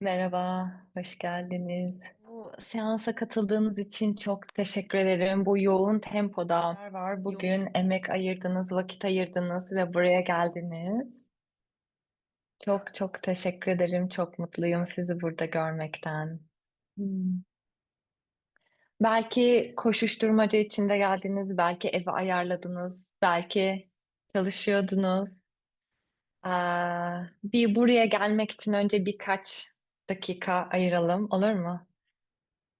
Merhaba, hoş geldiniz. Bu seansa katıldığınız için çok teşekkür ederim. Bu yoğun tempoda var. Bugün emek ayırdınız, vakit ayırdınız ve buraya geldiniz. Çok çok teşekkür ederim. Çok mutluyum sizi burada görmekten. Hmm. Belki koşuşturmaca içinde geldiniz, belki evi ayarladınız, belki çalışıyordunuz. Aa, bir buraya gelmek için önce birkaç dakika ayıralım, olur mu?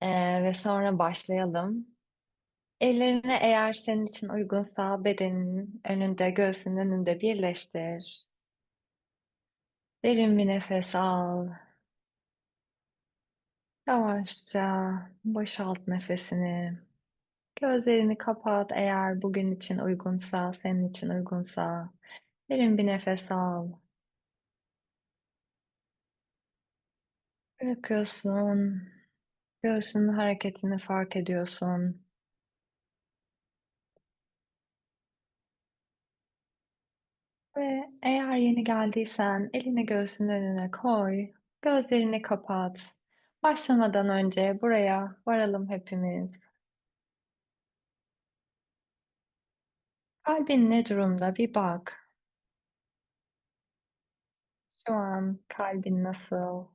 Ee, ve sonra başlayalım. Ellerini eğer senin için uygunsa bedenin önünde, göğsünün önünde birleştir. Derin bir nefes al. Yavaşça boşalt nefesini. Gözlerini kapat eğer bugün için uygunsa, senin için uygunsa. Derin bir nefes al. Bırakıyorsun. Göğsünün hareketini fark ediyorsun. Ve eğer yeni geldiysen elini göğsünün önüne koy, gözlerini kapat. Başlamadan önce buraya varalım hepimiz. Kalbin ne durumda bir bak. Şu an kalbin nasıl?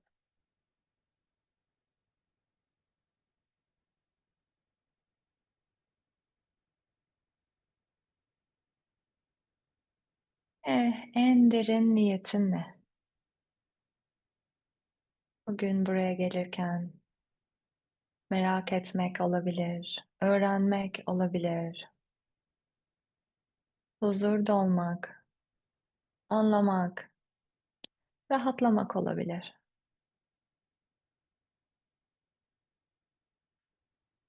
Eh, en derin niyetin ne? Bugün buraya gelirken merak etmek olabilir, öğrenmek olabilir, huzur dolmak, anlamak, rahatlamak olabilir.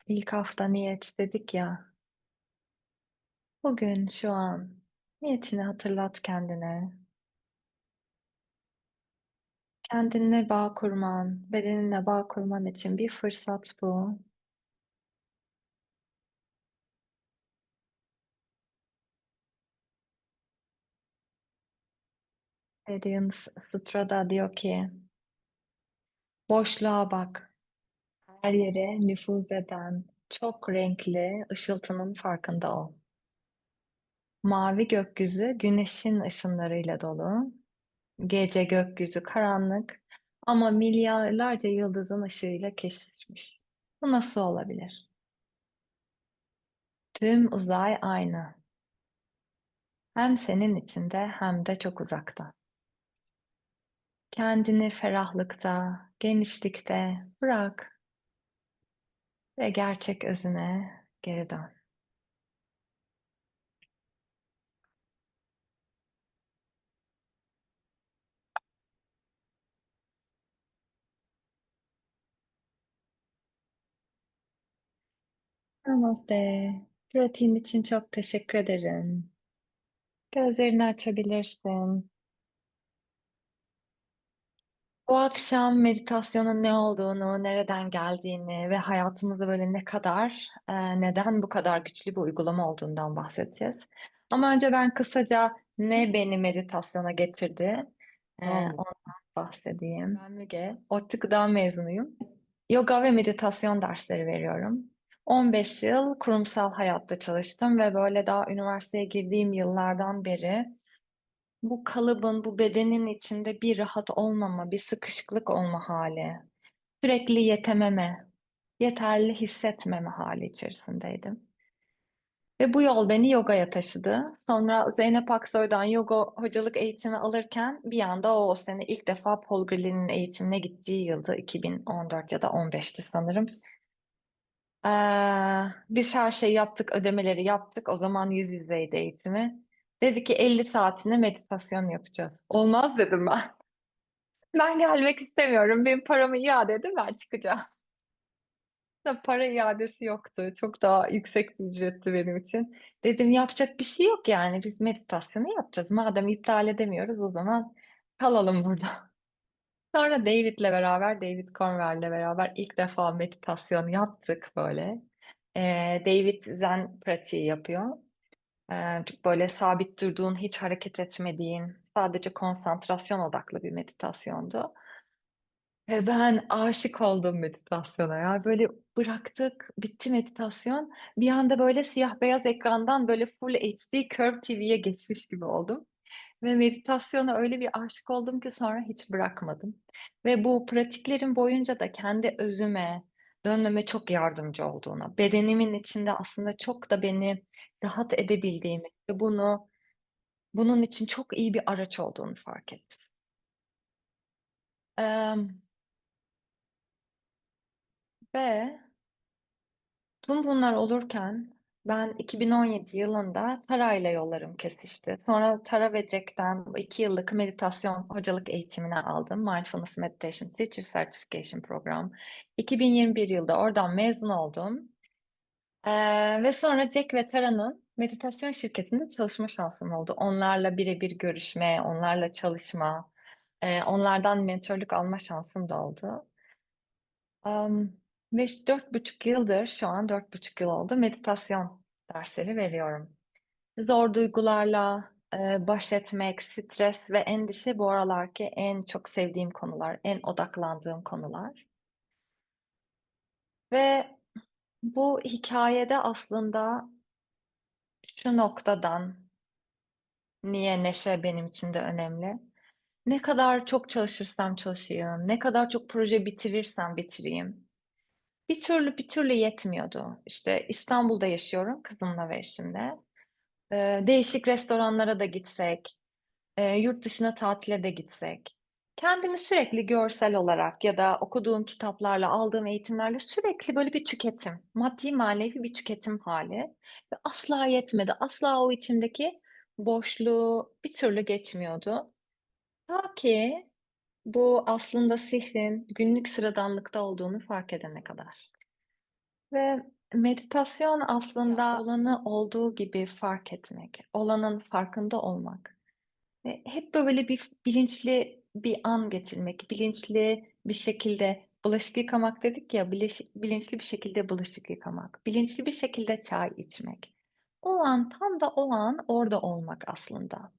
İlk hafta niyet dedik ya, bugün şu an niyetini hatırlat kendine. Kendinle bağ kurman, bedeninle bağ kurman için bir fırsat bu. Radiant Sutra'da diyor ki, boşluğa bak, her yere nüfuz eden çok renkli ışıltının farkında ol. Mavi gökyüzü güneşin ışınlarıyla dolu. Gece gökyüzü karanlık ama milyarlarca yıldızın ışığıyla kesişmiş. Bu nasıl olabilir? Tüm uzay aynı. Hem senin içinde hem de çok uzakta. Kendini ferahlıkta, genişlikte bırak ve gerçek özüne geri dön. Namaste. Pratiğin için çok teşekkür ederim. Gözlerini açabilirsin. Bu akşam meditasyonun ne olduğunu, nereden geldiğini ve hayatımızda böyle ne kadar, e, neden bu kadar güçlü bir uygulama olduğundan bahsedeceğiz. Ama önce ben kısaca ne beni meditasyona getirdi, e, Tamam. ondan bahsedeyim. Ben Müge, ODTÜ Gıda mezunuyum. Yoga ve meditasyon dersleri veriyorum. 15 yıl kurumsal hayatta çalıştım ve böyle daha üniversiteye girdiğim yıllardan beri bu kalıbın, bu bedenin içinde bir rahat olmama, bir sıkışıklık olma hali, sürekli yetememe, yeterli hissetmeme hali içerisindeydim. Ve bu yol beni yogaya taşıdı. Sonra Zeynep Aksoy'dan yoga hocalık eğitimi alırken bir anda o, o sene ilk defa Paul Grillin'in eğitimine gittiği yıldı. 2014 ya da 15'ti sanırım. Biz her şeyi yaptık, ödemeleri yaptık. O zaman yüz yüzeydi eğitimi. Dedi ki 50 saatini meditasyon yapacağız. Olmaz dedim ben. Ben gelmek istemiyorum. Benim paramı iade edin ben çıkacağım. Da para iadesi yoktu. Çok daha yüksek bir ücretti benim için. Dedim yapacak bir şey yok yani. Biz meditasyonu yapacağız. Madem iptal edemiyoruz o zaman kalalım burada. Sonra David'le beraber, David Cornwell'le beraber ilk defa meditasyon yaptık böyle. Ee, David Zen pratiği yapıyor. Ee, böyle sabit durduğun, hiç hareket etmediğin, sadece konsantrasyon odaklı bir meditasyondu. Ve ben aşık oldum meditasyona ya. Böyle bıraktık, bitti meditasyon. Bir anda böyle siyah beyaz ekrandan böyle full HD Curve TV'ye geçmiş gibi oldum. Ve meditasyona öyle bir aşık oldum ki sonra hiç bırakmadım. Ve bu pratiklerin boyunca da kendi özüme dönmeme çok yardımcı olduğunu, bedenimin içinde aslında çok da beni rahat edebildiğimi ve bunu bunun için çok iyi bir araç olduğunu fark ettim. Em, ve tüm bunlar olurken ben 2017 yılında Tara ile yollarım kesişti. Sonra Tara ve Jack'ten bu iki yıllık meditasyon hocalık eğitimini aldım. Mindfulness Meditation Teacher Certification Program. 2021 yılda oradan mezun oldum. Ee, ve sonra Jack ve Tara'nın meditasyon şirketinde çalışma şansım oldu. Onlarla birebir görüşme, onlarla çalışma, e, onlardan mentorluk alma şansım da oldu. Am, ve dört buçuk yıldır, şu an dört buçuk yıl oldu meditasyon dersleri veriyorum. Zor duygularla e, baş etmek, stres ve endişe bu aralarki en çok sevdiğim konular, en odaklandığım konular. Ve bu hikayede aslında şu noktadan niye neşe benim için de önemli. Ne kadar çok çalışırsam çalışayım, ne kadar çok proje bitirirsem bitireyim. Bir türlü bir türlü yetmiyordu. İşte İstanbul'da yaşıyorum kızımla ve eşimle. Ee, değişik restoranlara da gitsek, e, yurt dışına tatile de gitsek. Kendimi sürekli görsel olarak ya da okuduğum kitaplarla, aldığım eğitimlerle sürekli böyle bir tüketim, maddi manevi bir tüketim hali. Ve asla yetmedi. Asla o içimdeki boşluğu bir türlü geçmiyordu. Ta ki bu aslında sihrin günlük sıradanlıkta olduğunu fark edene kadar. Ve meditasyon aslında olanı olduğu gibi fark etmek, olanın farkında olmak. Ve hep böyle bir bilinçli bir an getirmek, bilinçli bir şekilde bulaşık yıkamak dedik ya, bilinç- bilinçli bir şekilde bulaşık yıkamak, bilinçli bir şekilde çay içmek. O an, tam da o an orada olmak aslında.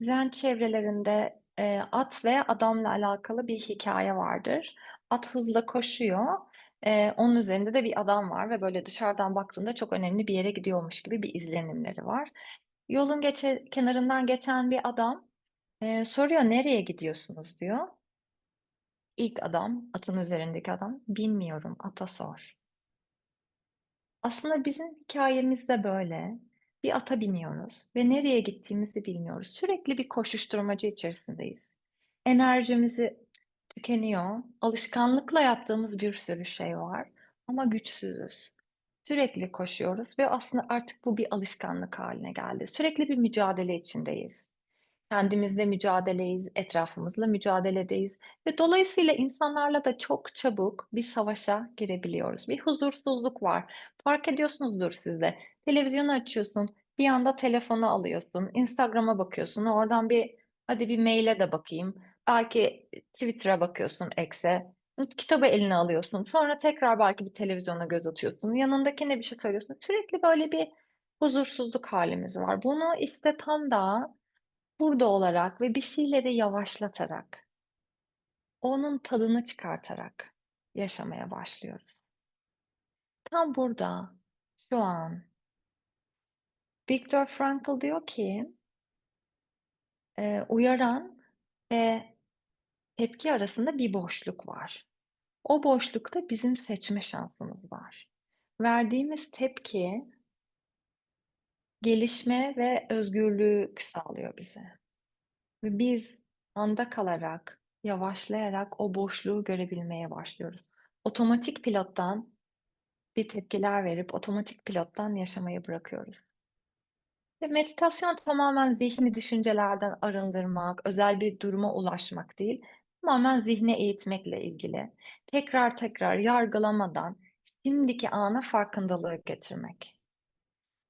Zen çevrelerinde e, at ve adamla alakalı bir hikaye vardır. At hızla koşuyor. E, onun üzerinde de bir adam var ve böyle dışarıdan baktığında çok önemli bir yere gidiyormuş gibi bir izlenimleri var. Yolun geçe, kenarından geçen bir adam e, soruyor nereye gidiyorsunuz diyor. İlk adam, atın üzerindeki adam, bilmiyorum, ata sor. Aslında bizim hikayemiz de böyle. Bir ata biniyoruz ve nereye gittiğimizi bilmiyoruz. Sürekli bir koşuşturmacı içerisindeyiz. Enerjimizi tükeniyor. Alışkanlıkla yaptığımız bir sürü şey var ama güçsüzüz. Sürekli koşuyoruz ve aslında artık bu bir alışkanlık haline geldi. Sürekli bir mücadele içindeyiz. Kendimizle mücadeleyiz, etrafımızla mücadeledeyiz ve dolayısıyla insanlarla da çok çabuk bir savaşa girebiliyoruz. Bir huzursuzluk var. Fark ediyorsunuzdur siz de. Televizyonu açıyorsun, bir anda telefonu alıyorsun, Instagram'a bakıyorsun, oradan bir hadi bir maile de bakayım. Belki Twitter'a bakıyorsun, X'e. Kitabı eline alıyorsun. Sonra tekrar belki bir televizyona göz atıyorsun. Yanındakine bir şey söylüyorsun. Sürekli böyle bir huzursuzluk halimiz var. Bunu işte tam da burada olarak ve bir şeyleri yavaşlatarak, onun tadını çıkartarak yaşamaya başlıyoruz. Tam burada, şu an. Viktor Frankl diyor ki, e, uyaran ve tepki arasında bir boşluk var. O boşlukta bizim seçme şansımız var. Verdiğimiz tepki gelişme ve özgürlük sağlıyor bize. Ve biz anda kalarak, yavaşlayarak o boşluğu görebilmeye başlıyoruz. Otomatik pilottan bir tepkiler verip otomatik pilottan yaşamayı bırakıyoruz. Ve meditasyon tamamen zihni düşüncelerden arındırmak, özel bir duruma ulaşmak değil, tamamen zihni eğitmekle ilgili. Tekrar tekrar yargılamadan şimdiki ana farkındalığı getirmek.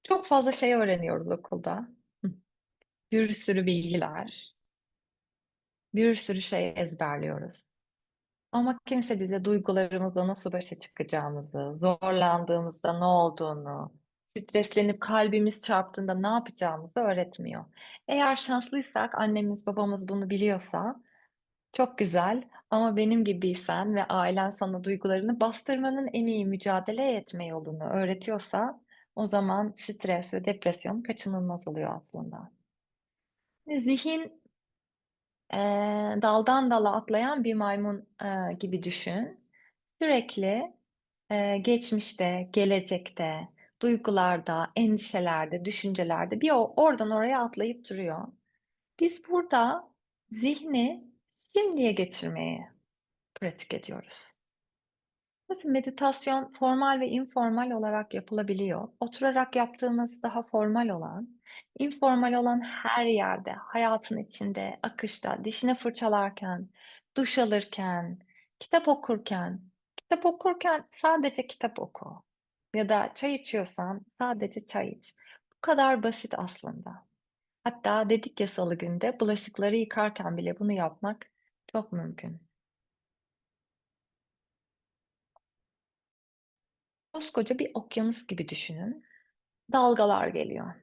Çok fazla şey öğreniyoruz okulda. Bir sürü bilgiler, bir sürü şey ezberliyoruz. Ama kimse bize duygularımızla nasıl başa çıkacağımızı, zorlandığımızda ne olduğunu, streslenip kalbimiz çarptığında ne yapacağımızı öğretmiyor. Eğer şanslıysak annemiz babamız bunu biliyorsa Çok güzel ama benim gibiysen ve ailen sana duygularını bastırmanın en iyi mücadele etme yolunu öğretiyorsa o zaman stres ve depresyon kaçınılmaz oluyor aslında. Zihin eee, daldan dala atlayan bir maymun eee, gibi düşün. Sürekli eee, geçmişte, gelecekte, duygularda, endişelerde, düşüncelerde bir oradan oraya atlayıp duruyor. Biz burada zihni şimdiye getirmeye pratik ediyoruz. Mesela meditasyon formal ve informal olarak yapılabiliyor. Oturarak yaptığımız daha formal olan, informal olan her yerde, hayatın içinde, akışta, dişini fırçalarken, duş alırken, kitap okurken, kitap okurken sadece kitap oku. Ya da çay içiyorsan sadece çay iç. Bu kadar basit aslında. Hatta dedik ya salı günde bulaşıkları yıkarken bile bunu yapmak çok mümkün. Koskoca bir okyanus gibi düşünün. Dalgalar geliyor.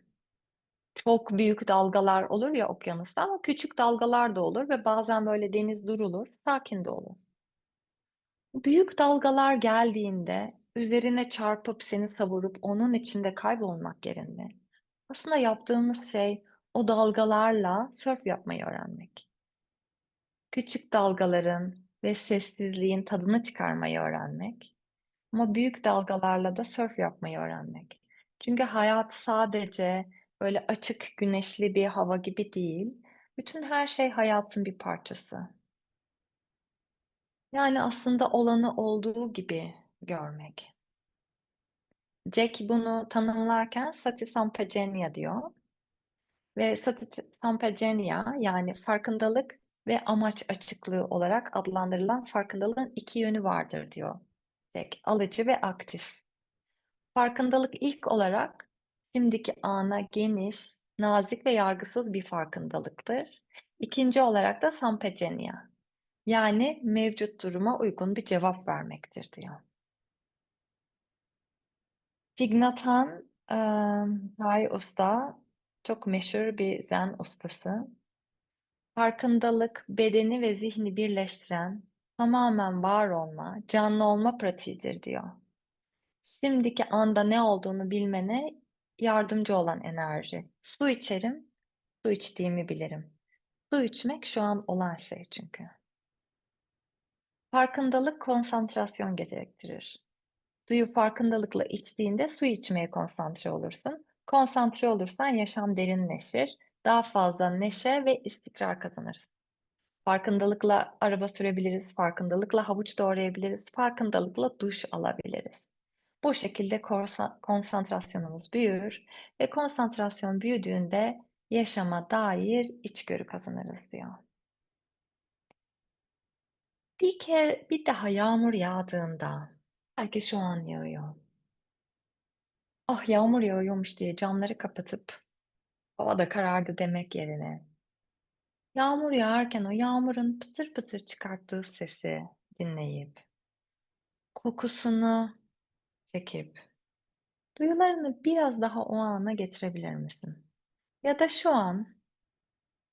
Çok büyük dalgalar olur ya okyanusta ama küçük dalgalar da olur ve bazen böyle deniz durulur, sakin de olur. Büyük dalgalar geldiğinde üzerine çarpıp seni savurup onun içinde kaybolmak yerine aslında yaptığımız şey o dalgalarla sörf yapmayı öğrenmek. Küçük dalgaların ve sessizliğin tadını çıkarmayı öğrenmek. Ama büyük dalgalarla da sörf yapmayı öğrenmek. Çünkü hayat sadece böyle açık, güneşli bir hava gibi değil. Bütün her şey hayatın bir parçası. Yani aslında olanı olduğu gibi görmek. Jack bunu tanımlarken Sati Sampajanya diyor. Ve Sati Sampajanya yani farkındalık ve amaç açıklığı olarak adlandırılan farkındalığın iki yönü vardır diyor Jack. Alıcı ve aktif. Farkındalık ilk olarak şimdiki ana geniş, nazik ve yargısız bir farkındalıktır. İkinci olarak da sampajanya, yani mevcut duruma uygun bir cevap vermektir diyor. Thich Nhat Hanh, Thai usta, çok meşhur bir zen ustası. Farkındalık, bedeni ve zihni birleştiren tamamen var olma, canlı olma pratiğidir diyor. Şimdiki anda ne olduğunu bilmene yardımcı olan enerji. Su içerim, su içtiğimi bilirim. Su içmek şu an olan şey çünkü. Farkındalık konsantrasyon gerektirir. Suyu farkındalıkla içtiğinde su içmeye konsantre olursun. Konsantre olursan yaşam derinleşir. Daha fazla neşe ve istikrar kazanırsın. Farkındalıkla araba sürebiliriz, farkındalıkla havuç doğrayabiliriz, farkındalıkla duş alabiliriz. Bu şekilde konsantrasyonumuz büyür ve konsantrasyon büyüdüğünde yaşama dair içgörü kazanırız diyor. Bir kere bir daha yağmur yağdığında, belki şu an yağıyor. Ah yağmur yağıyormuş diye camları kapatıp hava da karardı demek yerine yağmur yağarken o yağmurun pıtır pıtır çıkarttığı sesi dinleyip kokusunu çekip duyularını biraz daha o ana getirebilir misin? Ya da şu an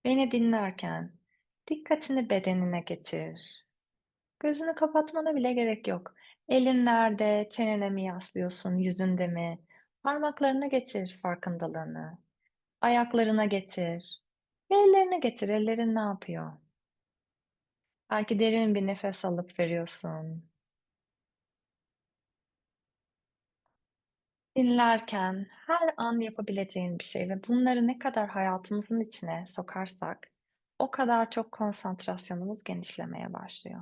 beni dinlerken dikkatini bedenine getir. Gözünü kapatmana bile gerek yok. Elin nerede? Çenene mi yaslıyorsun? Yüzünde mi? Parmaklarına getir farkındalığını. Ayaklarına getir. Ve ellerine getir. Ellerin ne yapıyor? Belki derin bir nefes alıp veriyorsun. Dinlerken her an yapabileceğin bir şey ve bunları ne kadar hayatımızın içine sokarsak o kadar çok konsantrasyonumuz genişlemeye başlıyor.